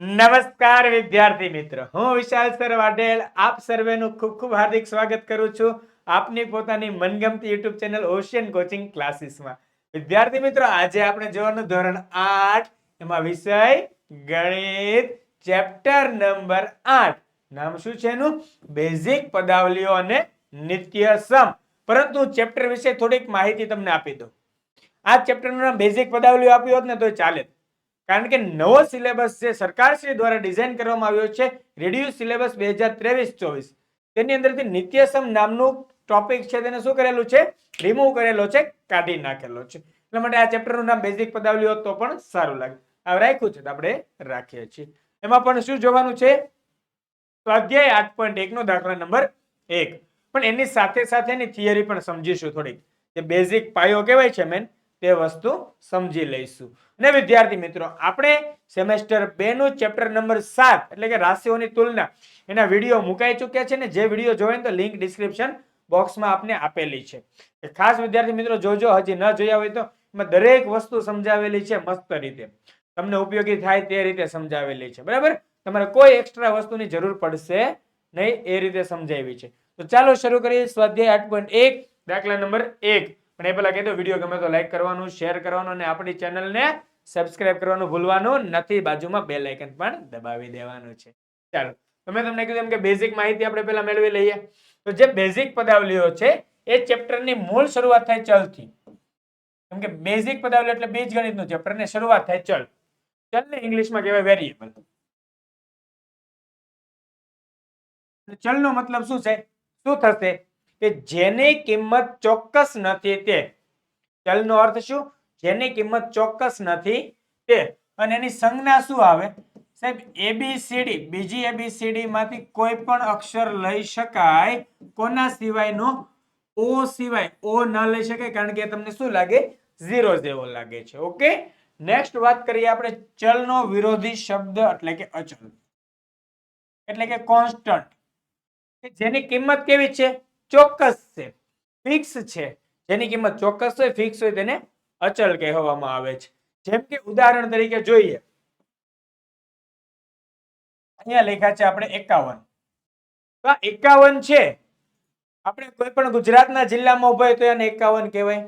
નમસ્કાર વિદ્યાર્થી મિત્રો. હું વિશાલ સર વાઢેલ. આપ સર્વેનું ખૂબ ખૂબ હાર્દિક સ્વાગત કરું છું આપની પોતાની મનગમતી યુટ્યુબ ચેનલ ઓશિયન કોચિંગ ક્લાસીસમાં વિદ્યાર્થી મિત્રો, આજે આપણે જોવાનું ધોરણ આઠ, એમાં વિષય ગણિત, ચેપ્ટર નંબર આઠ. નામ શું છે એનું? બેઝિક પદાવલીઓ અને નિત્ય સમ. પરંતુ ચેપ્ટર વિશે થોડીક માહિતી તમને આપી દઉં. આ ચેપ્ટરનું નામ બેઝિક પદાવલીઓ આપ્યું હોત ને તો ચાલે. કારણ કે નવો સિલેબસ જે સરકારશ્રી દ્વારા ડિઝાઇન કરવામાં આવ્યો છે રેડ્યુસ સિલેબસ બે હજાર ત્રેવીસ ચોવીસ. તેની અંદરથી નિત્યસમ નામનું ટોપિક છે, તેને શું કરેલું છે? રિમૂવ કરેલો છે, કાઢી નાખેલો છે. એટલા માટે આ ચેપ્ટરનું નામ બેઝિક પદાવલી હોત તો પણ સારું લાગે. આ રાખ્યું છે તો આપણે રાખીએ છીએ. એમાં પણ શું જોવાનું છે? સ્વાધ્યાય આઠ પોઈન્ટ એકનો દાખલા નંબર એક. પણ એની સાથે સાથે એની થિયરી પણ સમજીશું થોડીક. જે બેઝિક પાયો કહેવાય છે મેન તે વસ્તુ સમજી લઈશું. અને વિદ્યાર્થી મિત્રો, આપણે સેમેસ્ટર બે નું ચેપ્ટર નંબર સાત, એટલે કે રાશિઓની તુલના, એના વીડિયો મુકાઈ ચૂક્યા છે ને જે વીડિયો જોવે ને તો લિંક ડિસ્ક્રિપ્શન બોક્સમાં આપને આપેલી છે. ખાસ વિદ્યાર્થી મિત્રો, જોજો, હજી ન જોયા હોય તો એમાં દરેક વસ્તુ સમજાવેલી છે મસ્ત રીતે. તમને ઉપયોગી થાય તે રીતે સમજાવેલી છે. બરાબર? તમારે કોઈ એક્સ્ટ્રા વસ્તુની જરૂર પડશે નહીં એ રીતે સમજાવી છે. તો ચાલો શરૂ કરીએ સ્વાધ્યાય આઠ દાખલા નંબર એક. પણ એ પહેલા કહી દો વીડિયો ગમે તો લાઈક કરવાનું શેર કરવાનું અને આપણી ચેનલને સબસ્ક્રાઇબ કરવાનું ભૂલવાનું નથી. બાજુમાં બે લાઇકન પણ દબાવી દેવાનું છે. ચાલો, તો મેં તમને કીધું એમ કે બેઝિક માહિતી આપણે પહેલાં મેળવી લઈએ. તો જે બેઝિક પદાવલીઓ છે, એ ચેપ્ટરની મૂળ શરૂઆત થાય ચલથી. કેમ કે બેઝિક પદાવલી એટલે બીજગણિતનું ચેપ્ટર ને શરૂઆત થાય ચલ. ચલને ઇંગ્લિશમાં કહેવાય વેરિયેબલ ચલનો મતલબ શું છે? શું થશે? કે જેની કિંમત ચોક્કસ નથી તે. ચલનો અર્થ શું? જેની કિંમત ચોક્કસ નથી તે. અને એની સંજ્ઞા શું આવે? સાહેબ એબીસીડી બીજી એબીસીડી માંથી કોઈ પણ અક્ષર લઈ શકાય કોના સિવાયનો? ઓ સિવાય ઓ ન લઈ શકાય, કારણ કે તમને શું લાગે? ઝીરો જેવો લાગે છે. ઓકે? નેક્સ્ટ વાત કરીએ આપણે ચલનો વિરોધી શબ્દ, એટલે કે અચલ. એટલે કે કોન્સ્ટન્ટ. જેની કિંમત કેવી છે? ચોક્કસ છે. ફિક્સ છે. જેની કિંમત ચોક્કસ હોય, ફિક્સ હોય તેને અચલ કહેવામાં આવે છે. જેમ કે ઉદાહરણ તરીકે જોઈએ. અહીંયા લખ્યા છે આપણે એકાવન. તો આ એકાવન છે. આપણે કોઈ પણ ગુજરાતના જિલ્લામાં ઊભા તો એને એકાવન કહેવાય.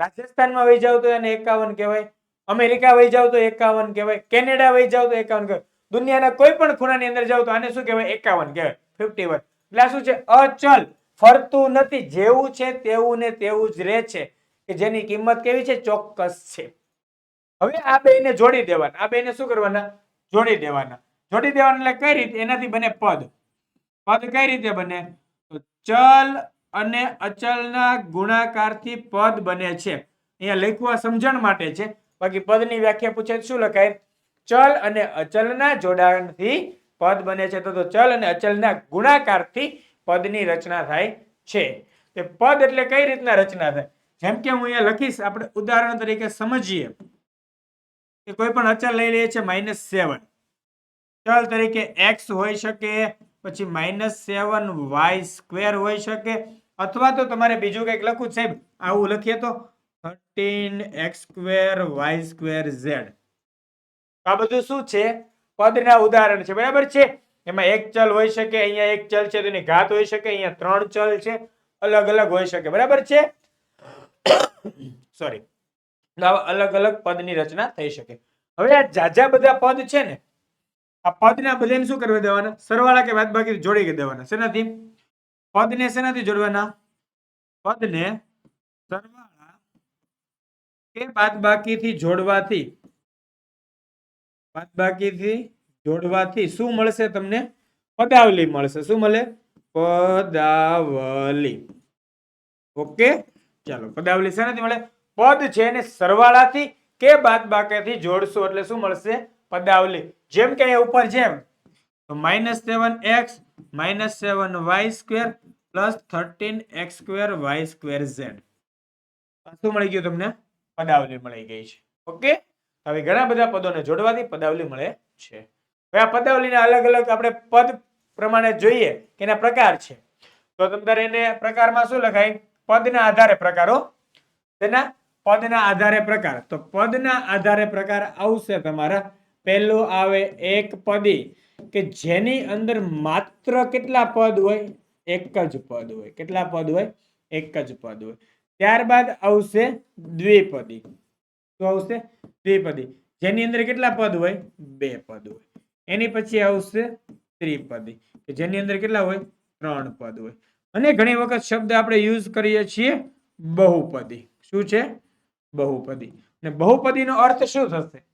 રાજસ્થાનમાં વહી જાવ તો એને એકાવન કહેવાય. અમેરિકા વહી જાવ તો એકાવન કહેવાય. કેનેડા વહી જાવ તો એકાવન કહેવાય. દુનિયાના કોઈ પણ ખૂણાની અંદર જાવ તો આને શું કહેવાય? એકાવન કહેવાય. Fifty one. એટલે શું છે? અચલ. ફરતું નથી. જેવું છે તેવું ને તેવું જ રહે છે. કે જેની કિંમત કેવી છે? ચોક્કસ છે. હવે આ બેને જોડી દેવાના. આ બેને શું કરવાના? જોડી દેવાના. જોડી દેવાના એટલે કઈ રીતે? એનાથી બને પદ. પદ કઈ રીતે બને? ચલ અને અચલના ગુણાકારથી પદ બને છે. અહીંયા લખવા સમજણ માટે છે. બાકી પદની વ્યાખ્યા પૂછે શું લખાય? ચલ અને અચલના જોડાણથી પદ બને છે તો ચલ અને અચલના ગુણાકારથી પદની રચના થાય છે. તે પદ એટલે કઈ રીતના રચના થાય? જેમ કે હું અહીંયા લખીશ, આપણે ઉદાહરણ તરીકે સમજીએ કે કોઈ પણ અચલ લઈ લઈએ છીએ માઇનસ સેવન ચલ તરીકે એક્સ હોઈ શકે, પછી માઇનસ સેવન વાય સ્ક્વેર હોઈ શકે, અથવા તો તમારે બીજું કંઈક લખવું સાહેબ, આવું લખીએ તો thirteen X square Y square Z આ બધું શું છે? પદના ઉદાહરણ છે, બરાબર છે? એમાં એક ચલ હોઈ શકે, અહીંયા એક ચલ છે, તેની ઘાત હોઈ શકે, અહીંયા ત્રણ ચલ છે, અલગ અલગ હોઈ શકે, બરાબર છે? સોરી અલગ અલગ પદની રચના થઈ શકે. હવે આ જાજા બધા પદ છે ને, આ પદના બધાને શું કરવા દેવાના? સરવાળા કે બાદબાકી જોડી દેવાના. શેનાથી? પદને શેનાથી જોડવાના? પદને સરવાળા કે બાદબાકીથી જોડવાથી. બાદબાકીથી જોડવાથી શું મળશે તમને? પદાવલી મળશે. શું મળે? પદાવલી. ઓકે? ચાલો, પદાવલી શેનાથી મળે? પદ છે એને સરવાળાથી કે બાદબાકીથી જોડશું એટલે શું મળશે? પદાવલી. જેમ કે અહીંયા ઉપર જેમ. તો minus seven X minus seven Y square plus thirteen X square Y square Z શું મળી ગયું તમને? પદાવલી મળી ગઈ છે. ઓકે? હવે ઘણા બધા પદોને જોડવાથી પદાવલી મળે છે. હવે આ પદાવલીના અલગ અલગ આપણે પદ પ્રમાણે જોઈએ કે એના પ્રકાર છે. તો તમારે એને પ્રકારમાં શું લખાય? પદના આધારે પ્રકારો. તેના પદના આધારે પ્રકાર. તો પદના આધારે પ્રકાર આવશે તમારા. પહેલું આવે એક પદી કે જેની અંદર માત્ર કેટલા પદ હોય? એક જ પદ હોય. કેટલા પદ હોય? એક જ પદ હોય. ત્યારબાદ આવશે દ્વિપદી. શું આવશે? દ્વિપદી જેની અંદર કેટલા પદ હોય? બે પદ હોય. એની પછી આવશે ત્રિપદી. કે જેની અંદર કેટલા હોય? ત્રણ પદ હોય. અને ઘણી વખત શબ્દ આપણે યુઝ કરીએ છીએ બહુપદી. શું છે? બહુપદી. અને બહુપદીનો અર્થ શું થશે?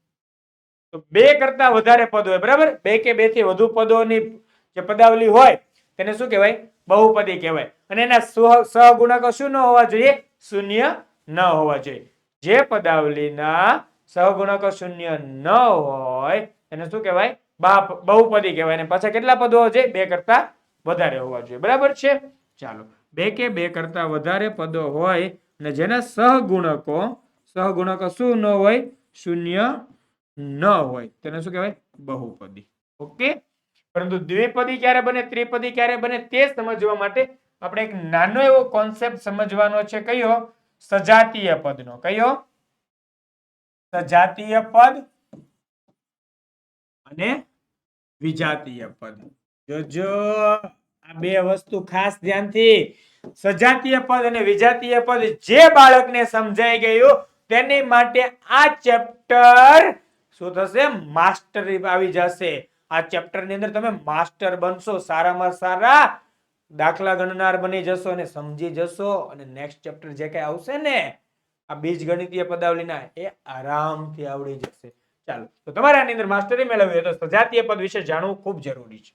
તો બે કરતા વધારે પદ હોય, બરાબર? બે કે બેથી વધુ પદોની જે પદાવલી હોય, તેને શું કહેવાય? બહુપદી કહેવાય. અને એના સહ- સહગુણકો શું ન હોવા જોઈએ? શૂન્ય ન હોવા જોઈએ. જે પદાવલીના સહગુણકો શૂન્ય ન હોય, એને શું કહેવાય? બાપ, બહુપદી કહેવાય. અને પાછા કેટલા પદો છે? બે કરતા વધારે હોવા જોઈએ. બરાબર છે? ચાલો. બે કે બે કરતા વધારે પદો હોય અને જેના સહગુણકો સહગુણકો શું ન હોય? શૂન્ય ન હોય. તેને શું કહેવાય? બહુપદી. ઓકે? પરંતુ દ્વિપદી ક્યારે બને? ત્રિપદી ક્યારે બને? તે સમજવા માટે આપણે એક નાનો એવો કોન્સેપ્ટ સમજવાનો છે. કયો? સજાતીય પદનો. કયો? સજાતીય પદ અને વિજાતીય પદ. જોજો આ બે વસ્તુ ખાસ ધ્યાનથી. સજાતીય પદ અને વિજાતીય પદ જે બાળકને સમજાઈ ગયું તેની માટે આ ચેપ્ટર શું થશે? માસ્ટરી આવી જશે. આ ચેપ્ટરની અંદર તમે માસ્ટર બનશો, સારામાં સારા દાખલા ગણનાર બની જશો અને સમજી જશો અને નેક્સ્ટ ચેપ્ટર જે કઈ આવશે ને આ બીજગણિતીય પદાવલીના એ આરામથી આવડી જશે. ચાલો, તો તમારે આની અંદર માસ્ટરી મેળવવી હોય તો સજાતીય પદ વિશે જાણવું ખૂબ જરૂરી છે.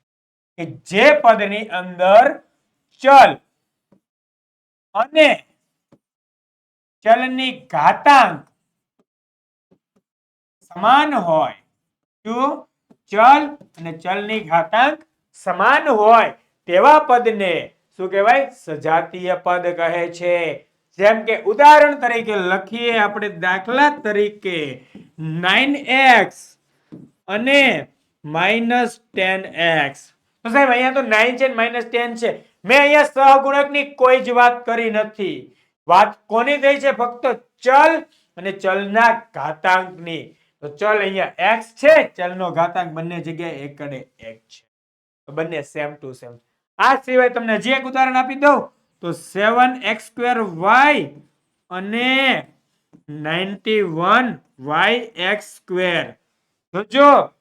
કે જે પદની અંદર ચલ અને ચલની ઘાતાંક સમાન હોય ચલ અને ચલની ઘાતાંક સમાન હોય, તેવા પદને શું કહેવાય? સજાતીય પદ કહે છે. જેમ કે ઉદાહરણ તરીકે લખીએ આપણે દાખલા તરીકે નાઇન એક્સ અને માઇનસ ટેન એક્સ. તો સાહેબ, અહીંયા તો નાઇન છે માઇનસ ટેન છે. મેં અહીંયા સહગુણકની કોઈ જ વાત કરી નથી. વાત કોની થઈ છે? ફક્ત ચલ અને ચલના ઘાતાંકની. તો ચલ અહીંયા એક્સ છે, ચલનો ઘાતાંક બંને જગ્યાએ એક અને એક છે. બંને સેમ ટુ સેમ. આ સિવાય તમને હજી એક ઉદાહરણ આપી દઉં. તો સેવન એક્સ વાય અને નાઇન્ટી વન વાય એક્સ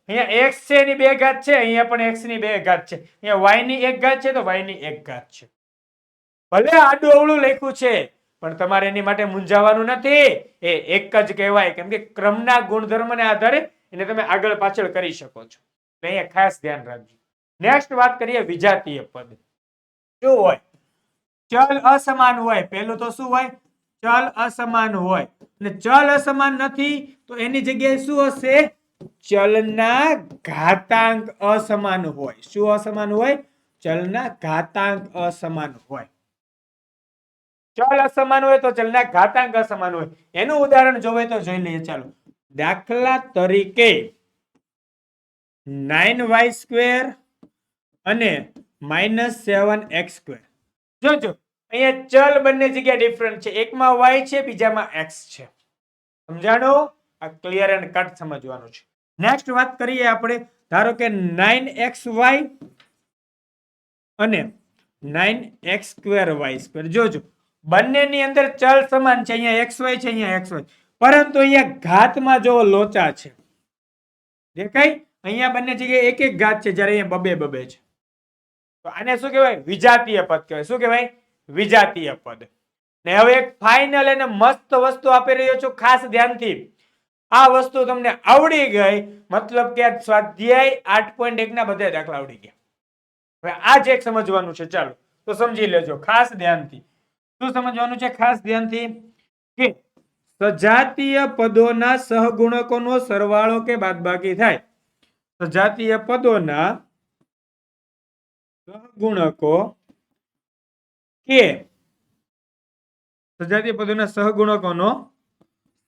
અહીંયા x છે, એની બે ઘાત છે, અહીંયા પણ x ની બે ઘાત છે. અહીંયા y ની એક ઘાત છે, તો y ની એક ઘાત છે. ભલે આડું અવળું લખ્યું છે, પણ તમારે એની માટે મૂંઝાવાનું નથી. એ એક જ કહેવાય, કેમ કે ક્રમના ગુણધર્મને આધારે એને તમે આગળ પાછળ કરી શકો છો. અહીંયા ખાસ ધ્યાન રાખજો. નેક્સ્ટ વાત કરીએ વિજાતીય પદ. શું હોય ચલ અસમાન હોય. પહેલું તો શું હોય? ચલ અસમાન હોય. અને ચલ અસમાન નથી, તો એની જગ્યાએ શું હશે? ચલના ઘાતાંક અસમાન હોય. શું અસમાન હોય? ચલના ઘાતાંક અસમાન હોય. ચલ અસમાન હોય તો ચલના ઘાતાંક અસમાન હોય. એનું ઉદાહરણ જોવે તો જોઈ લઈએ. ચાલો. દાખલા તરીકે નાઇન વાય સ્ક્વેર અને માઇનસ સેવન એક્સ સ્ક્વેર. જોજો. અહીંયા ચલ બંને જગ્યા ડિફરન્ટ છે. એકમાં વાય છે, બીજામાં એક્સ છે. સમજાણો? આ ક્લિયર એન્ડ કટ સમજવાનું છે. નેક્સ્ટ વાત કરીએ આપણે. ધારો કે નાઇન એક્સ વાય અને nine X square Y square જોજો. બંનેની અંદર ચલ સમાન છે. અહીંયા એક્સ વાય છે, અહીંયા એક્સ વાય પરંતુ અહીંયા ઘાતમાં જો લોચા છે. દેખાય? અહીંયા બંને જગ્યાએ એક એક ઘાત છે. જ્યારે અહીંયા બબે બબે છે. તો આને શું કહેવાય? વિજાતીય પદ કહેવાય. શું કહેવાય? વિજાતીય પદ. ને હવે એક ફાઇનલ અને મસ્ત વસ્તુ આપી રહ્યો છું ખાસ ધ્યાનથી. આ વસ્તુ તમને આવડી ગઈ, મતલબ કે સ્વાધ્યાય આઠ પોઈન્ટ એક ના બધા દાખલા આવડી ગયા. હવે આ જે સમજવાનું છે, ચાલો. તો સમજી લેજો, ખાસ ધ્યાનથી. શું સમજવાનું છે ખાસ ધ્યાનથી? કે સજાતીય પદોના સહગુણકોનો સરવાળો કે બાદબાકી થાય? સજાતીય પદોના સહગુણકો કે સજાતીય પદોના સહગુણકોનો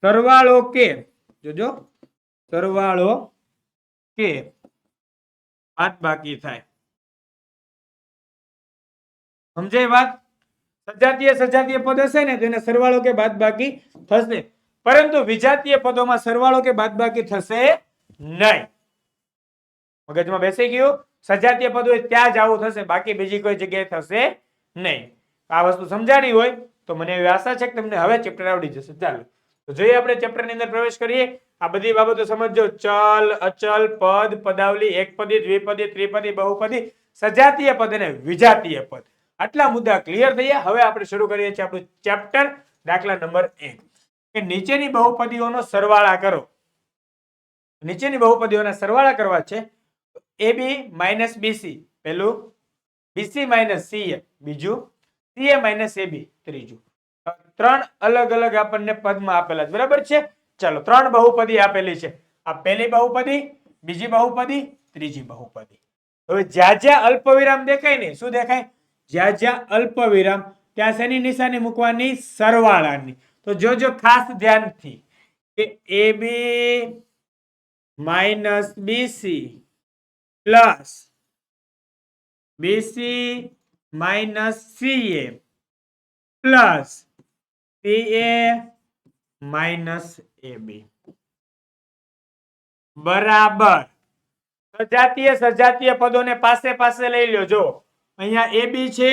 સરવાળો કે, જોજો, સરવાળો કે બાદબાકી થાય. સમજાય વાત? સજાતીય સજાતીય પદ હશે ને, તો સરવાળો કે બાદ બાકી થશે. પરંતુ વિજાતીય પદોમાં સરવાળો કે બાદ બાકી થશે નહીં. મગજમાં બેસી ગયું? સજાતીય પદો ત્યાં જ આવું થશે, બાકી બીજી કોઈ જગ્યાએ થશે નહીં. આ વસ્તુ સમજાણી હોય તો મને એવી આશા છે કે તમને હવે ચેપ્ટર આવડી જશે. ચાલો. તો જોઈએ આપણે ચેપ્ટરની અંદર પ્રવેશ કરીએ. આ બધી બાબતો સમજજો. ચલ, અચલ, પદ, પદાવલી, એકપદી, દ્વિપદી, ત્રિપદી, બહુપદી, સજાતીય પદ અને વિજાતીય પદ. આટલા મુદ્દા ક્લિયર થયા. હવે આપણે શરૂ કરીએ છીએ આપણું ચેપ્ટર દાખલા નંબર એક. કે નીચેની બહુપદીઓનો સરવાળા કરો. નીચેની બહુપદીઓના સરવાળા કરવા છે. A B minus B C પહેલું બીસી માઇનસ સી બીજું સીએ માઇનસ એ ત્રીજું. ત્રણ અલગ અલગ આપણને પદમાં આપેલા છે. બરાબર છે? ચાલો, ત્રણ બહુપદી આપેલી છે. આ પહેલી બહુપદી, બીજી બહુપદી, ત્રીજી બહુપદી. હવે જ્યાં જ્યાં અલ્પવિરામ દેખાય ને, શું દેખાય? જ્યાં જ્યાં અલ્પવિરામ, ત્યાં શેની નિશાની મૂકવાની? સરવાળાની. તો જોજો ખાસ ધ્યાનથી કે A B minus B C plus B C minus C A plus C A minus A B. બરાબર. સજાતીય સજાતીય પદોને પાસે પાસે લઈ લ્યો. જો, અહીંયા એ બી છે,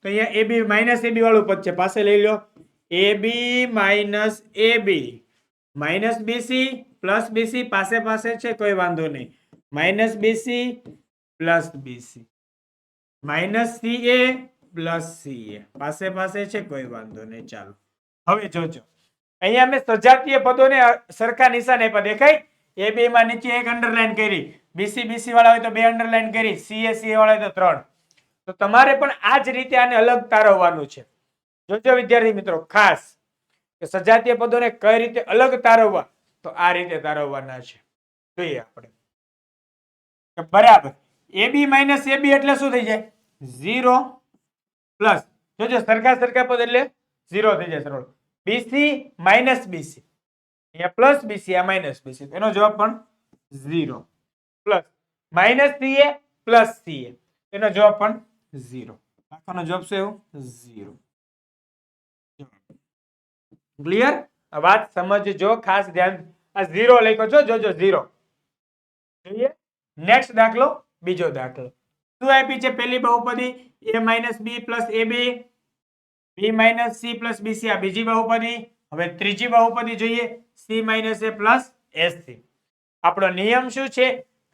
તો અહીંયા એ બી માઇનસ એ બી વાળું પદ છે. પાસે લઈ લો A B minus A B minus B C plus B C પાસે પાસે છે કોઈ વાંધો નહીં. Minus B C plus B C minus C A plus C A. પાસે પાસે છે, કોઈ વાંધો નહીં, ચાલો. હવે જોજો. અહીંયા મેં સજાતીય પદોને સરખા નિશાન આપ્યા. દેખાય? એ બે માં નીચે એક અંડરલાઈન કરી. બીસી બીસી વાળા હોય તો બે અંડરલાઈન કરી. સીએ સીએ વાળા હોય તો ત્રણ. તો તમારે પણ આ જ રીતે આને અલગ તારવવાનું છે. જોજો વિદ્યાર્થી મિત્રો, ખાસ. કે સજાતીય પદોને કઈ રીતે અલગ તારવવા? તો આ રીતે તારવવાના છે. જોઈએ આપણે. બરાબર. એ બી માઇનસ એ બી એટલે શું થઈ જાય? ઝીરો પ્લસ જોજો સરખા સરખા પદ એટલે ઝીરો થઈ જાય સરળ B C minus B C અહીંયા પ્લસ બીસી આ માઇનસ બીસી એનો જવાબ પણ zero plus minus C A plus C A એનો જવાબ પણ ઝીરો આખાનો જવાબ શું એવું ઝીરો ક્લિયર આ વાત સમજજો ખાસ ધ્યાન આ ઝીરો લખ્યો છો જોજો ઝીરો જોઈએ નેક્સ્ટ દાખલો બીજો દાખલો શું આપી છે? પહેલી બહુપદી a minus B plus A B minus C plus B C આ બીજી બહુપદી. હવે ત્રીજી બહુપદી જોઈએ C minus A plus A C આપણો નિયમ શું છે?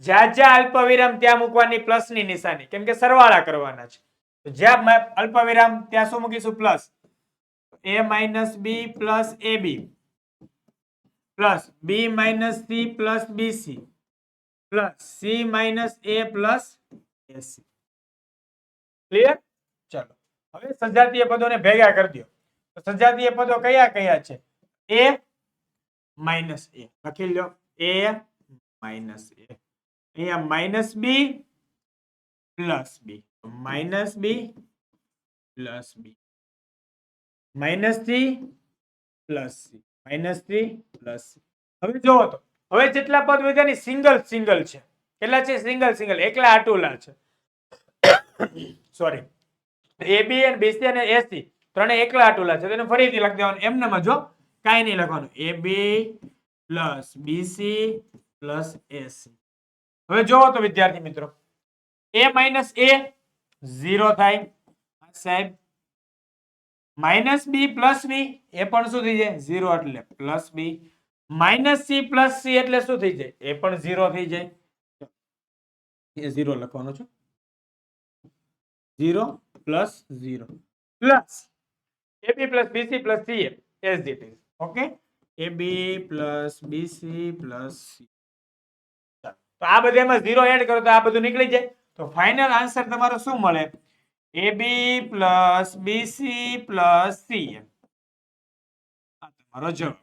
જ્યાં જ્યાં અલ્પવિરામ ત્યાં મૂકવાની પ્લસની નિશાની. કેમ કે સરવાળા કરવાના છે. જ્યાં અલ્પવિરામ ત્યાં શું મૂકીશું? Plus a minus B plus A B plus B minus C plus B C plus C minus A plus A C. Clear ચલો. હવે સજાતીય પદોને ભેગા કરી દો. તો સજાતીય પદો કયા કયા છે? એ માઇનસ એ લખી લો એ માઇનસ એ અહીંયા minus B plus B minus B plus B minus three plus C minus three plus C હવે જોવો તો. હવે જેટલા પદ વધ્યા સિંગલ સિંગલ છે. કેટલા છે? સિંગલ સિંગલ એકલા આટુલા છે. સોરી એ બી અને બીસી અને એસી ત્રણે એકલા આટુલા છે. તેને ફરીથી લખી દેવાનું. એમને જો કાંઈ નહીં લખવાનું. A B plus B C plus A C હવે જોવો તો વિદ્યાર્થી મિત્રો. એ માઇનસ એ ઝીરો થાય. સાહેબ માઇનસ બી પ્લસ બી એ પણ શું થઈ જાય? ઝીરો એટલે plus B minus C plus C એટલે શું થઈ જાય? એ પણ ઝીરો થઈ જાય. ઝીરો લખવાનો છે. Zero plus zero plus A B plus B C plus C as it is okay A B plus B C plus C તો આ બધામાં ઝીરો એડ કરો તો આ બધું નીકળી જાય. તો ફાઇનલ આન્સર તમારો શું મળે? A B plus B C plus C આ તમારો જવાબ.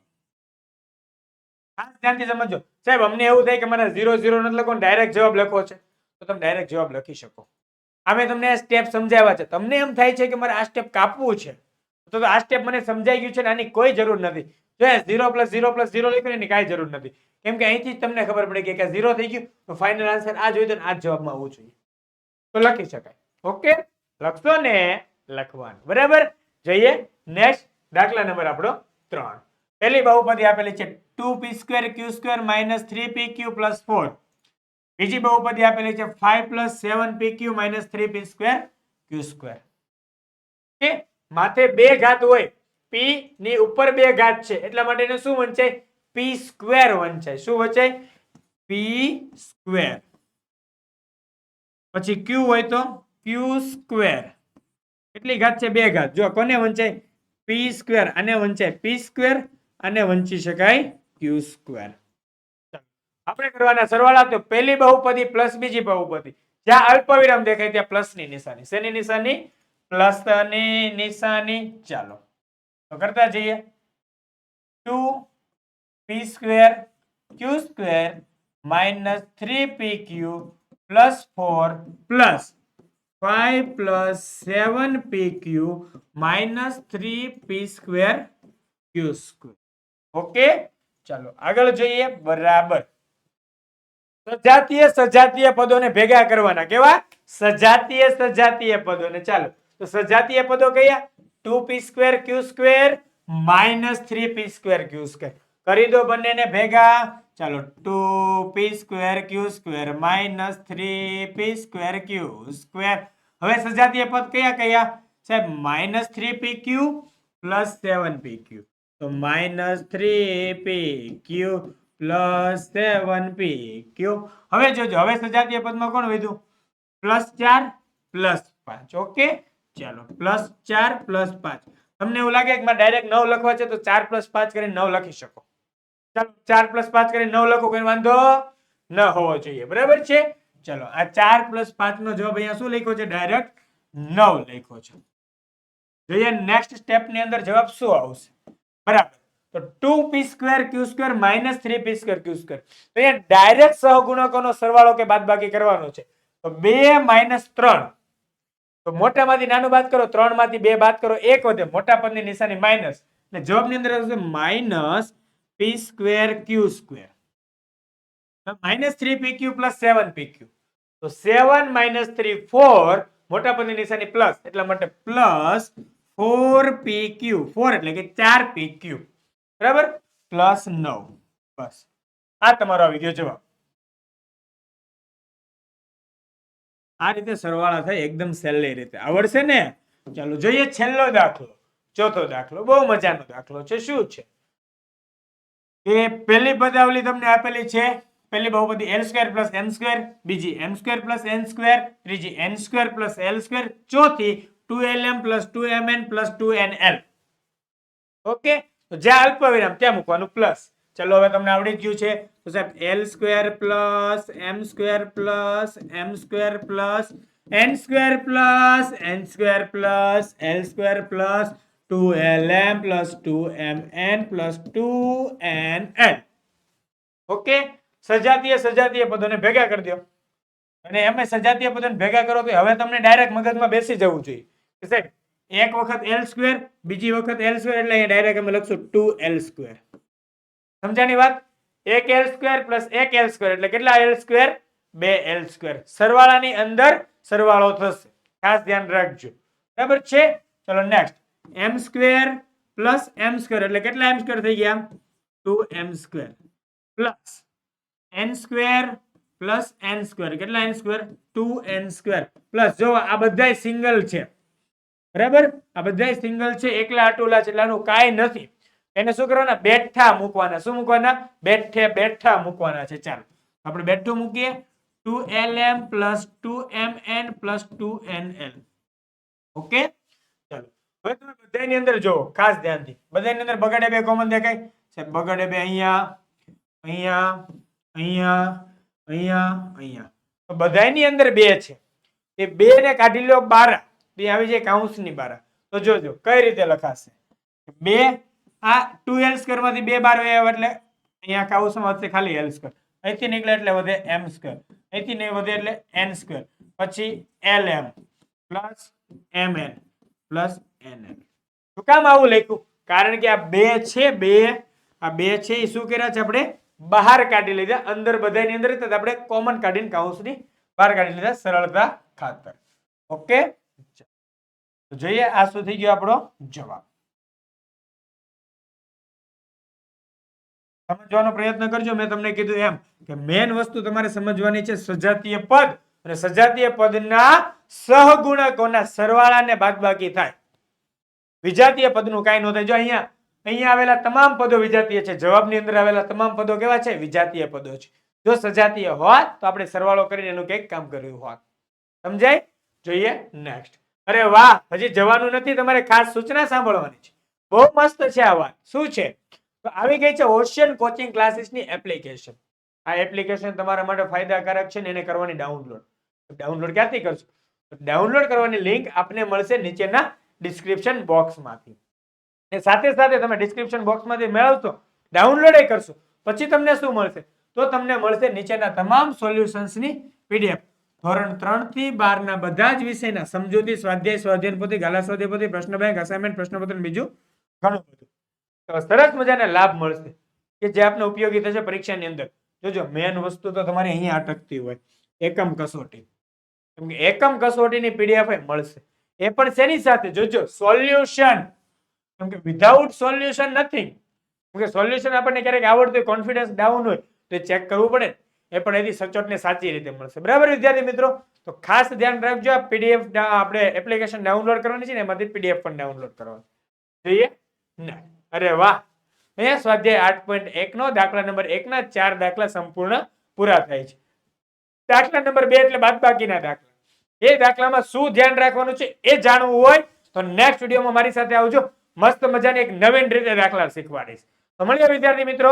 ખાસ ધ્યાનથી સમજો. સાહેબ, અમને એવું થાય કે મને ઝીરો ઝીરો નથી લખો ડાયરેક્ટ જવાબ લખવો છે. તો તમે ડાયરેક્ટ જવાબ લખી શકો. અમે તમને આ સ્ટેપ સમજાવ્યા છે. તમને એમ થાય છે કે મારે આ સ્ટેપ કાપવું છે. તો આ સ્ટેપ મને સમજાઈ ગયું છે ને આની કોઈ જરૂર નથી. જો zero plus zero plus zero લખ્યું એની કાંઈ જરૂર નથી. કેમ કે અહીંથી જ તમને ખબર પડે કે ઝીરો થઈ ગયું, તો ફાઇનલ આન્સર આ જોઈએ તો આ જવાબમાં આવવું જોઈએ. તો લખી શકાય. ઓકે? લખશો ને લખવાનું. બરાબર? જોઈએ. નેક્સ્ટ દાખલા નંબર આપણો ત્રણ. પહેલી બહુપદી આપેલી છે two P square Q square minus three P Q plus four બીજી બહુપદી આપેલી છે five plus seven P Q minus three P square Q square okay? માથે બે ઘાત હોય પી ની ઉપર બે ઘાત છે, એટલા માટે એને શું વંચાય? પી સ્ક્વેર વંચાય. શું વંચાય? પી સ્ક્વેર પછી ક્યુ હોય તો ક્યુ સ્ક્વેર કેટલી ઘાત છે? બે ઘાત. જો, કોને વંચાય? પી સ્ક્વેર આને વંચાય? પી સ્ક્વેર અને વંચી શકાય ક્યુ સ્ક્વેર આપણે કરવાના સરવાળા તો પહેલી બહુપદી પ્લસ બીજી બહુપદી. જ્યાં અલ્પવિરામ દેખાય ત્યાં પ્લસની નિશાની. શેની નિશાની? પ્લસની નિશાની. ચાલો. તો કરતા જઈએ. Two P square Q square minus three P Q plus four plus five plus seven P Q minus three P square Q square. Okay? ચાલો. આગળ જોઈએ. બરાબર. સજાતીય સજાતીય પદોને ભેગા કરવાના. કેવા? સજાતીય સજાતીય પદોને. ચાલો, તો સજાતીય પદો કયા? Two P square Q square minus three P square Q square કરી દો બંનેને ભેગા. ચાલો two P square Q square minus three P square Q square હવે સજાતીય પદ કયા કયા? સાહેબ minus three P Q plus seven P Q તો minus three P Q plus seven P Q હવે જોજો, હવે સજાતીય પદમાં કોણ વધ્યું? પ્લસ ચાર, પ્લસ પાંચ. ઓકે? ચાલો, પ્લસ ચાર, પ્લસ પાંચ. તમને એવું લાગે કે મારે ડાયરેક્ટ નવ લખવા છે, તો ચાર પ્લસ પાંચ કરીને નવ લખી શકો. ચાલો, ચાર પ્લસ પાંચ કરીને નવ લખો, કોઈ વાંધો ન હોવો જોઈએ. બરાબર છે? ચલો, આ ચાર પ્લસ પાંચ નો જવાબ અહીંયા શું લખ્યો છે? ડાયરેક્ટ નવ લખ્યો છે. જોઈએ, નેક્સ્ટ સ્ટેપની અંદર જવાબ શું આવશે? બરાબર. તો two P square Q square minus three P square Q square તો અહીંયા ડાયરેક્ટ સહગુણકોનો સરવાળો કે બાદબાકી કરવાનો છે. તો બે માઇનસ ત્રણ. તો મોટામાંથી નાનું બાદ કરો ત્રણમાંથી બે બાદ કરો, એક વધે. મોટા પદની નિશાની માઇનસ એટલે જવાબની અંદર આવશે minus P square Q square minus three P Q plus seven P તો સેવન માઇનસ થ્રી ફોર મોટા પદની નિશાની પ્લસ એટલા માટે plus four P Q four એટલે કે ચાર પી ક્યુ બરાબર? પ્લસ નવ. બસ. આ તમારો આવી ગયો જવાબ. આ રીતે સરવાળા થાય, એકદમ સહેલી રીતે. આવડશે ને? ચાલો જોઈએ છેલ્લો દાખલો. ચોથો દાખલો. બહુ મજાનો દાખલો છે. શું છે? એ પહેલી પદાવલી તમને આપેલી છે. પહેલી બહુપદી L square plus N square બીજી M square plus N square ત્રીજી N square plus L square ચોથી two L M plus two M N plus two N L okay તો જ્યાં અલ્પ વિરામ ત્યાં મૂકવાનું પ્લસ ચલો હવે તમને આવડી ગયું છે. તો સાહેબ L square plus M square plus M square plus N square plus N square plus L square plus two L M plus two M N plus two N N okay સજાતીય સજાતીય પદોને ભેગા કરી દો. અને એમ સજાતીય પદોને ભેગા કરો તો હવે તમને ડાયરેક્ટ મગજમાં બેસી જવું જોઈએ. સાહેબ એક વખત એલ સ્ક્વેર બીજી વખત એલ સ્ક્વેર એટલે અહીંયા ડાયરેક્ટ અમે લખશું ટુ એલ સ્ક્વેર સમજાની વાત એક એલ સ્ક્વેર પ્લસ એક એલ સ્ક્વેર એટલે કેટલા એલ સ્ક્વેર બે એલ સ્ક્વેર સરવાળાની અંદર સરવાળો થશે ખાસ ધ્યાન રાખજો બરાબર છે ચલો next M square plus M square એટલે કેટલા એમ સ્ક્વેર થઈ ગયા two M square plus N square plus N square કેટલા N square two N square plus જો આ બધાય સિંગલ છે બરાબર? આ બધાય સિંગલ છે, એકલા અટોલા છે એટલાનું કાંઈ નથી. એને શું કરવાના? બેઠા મૂકવાના. શું મૂકવાના? બેઠે બેઠા મૂકવાના છે. ચાલો, આપણે બેઠું મૂકીએ. Two L M plus two M N plus two N L. Okay? ચાલો, હવે તમે બધાની અંદર જો ખાસ ધ્યાનથી. બધાની અંદર બગાડે બે કોમન દેખાય. સાહેબ, બગાડે બે અહીંયા અહીંયા અહીંયા અહીંયા અહીંયા. બધાની અંદર બે છે. એ બે ને કાઢી લો બારા. બે આવી જાય કાઉન્સની બારા. તો જોજો, કઈ રીતે લખાશે? બે, આ ટુ એલ સ્ક્વેરમાંથી બે બાર આવ્યા એટલે અહીંયા કાઉસમાં વધશે ખાલી એલ સ્ક્વેર અહીંથી નીકળે એટલે વધે એમ સ્ક્વેર અહીંથી નહીં વધે એટલે એન સ્ક્વેર પછી L M plus M N plus N N શું કામ આવું લખ્યું? કારણ કે આ બે છે, બે, આ બે છે, એ શું કર્યા છે આપણે? બહાર કાઢી લીધા. અંદર બધાની અંદર આપણે કોમન કાઢીને કાઉન્સની બહાર કાઢી લીધા સરળતા ખાતર. ઓકે? જોઈએ આ શું થઈ ગયો આપણો જવાબ. સમજવાનો પ્રયત્ન કરજો. મેં તમને કીધું એમ કે મેન વસ્તુ તમારે સમજવાની છે સજાતીય પદ. અને સજાતીય પદના સહગુણકોના સરવાળાને બાદબાકી થાય. વિજાતીય પદનું કાંઈ ન થાય. જો અહીંયા અહીંયા આવેલા તમામ પદો વિજાતીય છે. જવાબની અંદર આવેલા તમામ પદો કેવા છે? વિજાતીય પદો છે. જો સજાતીય હોત તો આપણે સરવાળો કરીને એનું કંઈક કામ કર્યું હોત. સમજાય? જોઈએ નેક્સ્ટ અરે વાહ, હજી જવાનું નથી, તમારે ખાસ સૂચના સાંભળવાની છે. બહુ મસ્ત છે આ વાત. શું છે? તો આવી ગઈ છે ઓશિયન કોચિંગ ક્લાસીસની એપ્લિકેશન આ એપ્લિકેશન તમારા માટે ફાયદાકારક છે ને એને કરવાની ડાઉનલોડ ડાઉનલોડ ક્યાંથી કરશો? ડાઉનલોડ કરવાની લિંક આપને મળશે નીચેના ડિસ્ક્રિપ્શન બોક્સમાંથી એ સાથે સાથે તમે ડિસ્ક્રિપ્શન બોક્સમાંથી મેળવશો ડાઉનલોડ કરશો. પછી તમને શું મળશે? તો તમને મળશે નીચેના તમામ સોલ્યુશન્સની પીડીએફ ધોરણ ત્રણથી બાર ના બધા જ વિષયના સમજૂતી, સ્વાધ્યાય સ્વાધ્યાય પોતે, ગાલા સ્વાધ્યાય પોતે પ્રશ્ન બેંક અસાઇનમેન્ટ પ્રશ્નપત્ર બીજું ઘણું બધું. તો સરસ મજાના લાભ મળશે કે જે આપને ઉપયોગી થશે પરીક્ષાની અંદર. જોજો મેન વસ્તુ તો તમારે અહીંયા અટકતી હોય. એકમ કસોટી. કેમ કે એકમ કસોટીની પીડીએફ મળશે. એ પણ શેની સાથે? જોજો સોલ્યુશન કેમ કે વિધાઉટ સોલ્યુશન નથી કેમ કે સોલ્યુશન આપણને ક્યારેક આવડતું હોય કોન્ફિડન્સ ડાઉન હોય, તો ચેક કરવું પડે. એ પણ એની સચોટ ને સાચી રીતે મળશે. બરાબર વિદ્યાર્થી મિત્રો? તો ખાસ ધ્યાન રાખજો, આ પીડીએફ આપણે એપ્લિકેશન ડાઉનલોડ કરવાની છે ને એમાંથી પીડીએફ પણ ડાઉનલોડ કરવાની. જોઈએ? ના. અરે વાહ! અહીંયા સ્વાધ્યાય આઠ પોઈન્ટ એક નો દાખલા નંબર એક ના ચાર દાખલા સંપૂર્ણ પૂરા થાય છે. દાખલા નંબર બે એટલે બાદ બાકીના દાખલા. એ દાખલામાં શું ધ્યાન રાખવાનું છે એ જાણવું હોય તો નેક્સ્ટ વિડીયોમાં મારી સાથે આવજો. મસ્ત મજાની એક નવીન રીતે દાખલા શીખવાડીશ. તો મળીએ વિદ્યાર્થી મિત્રો.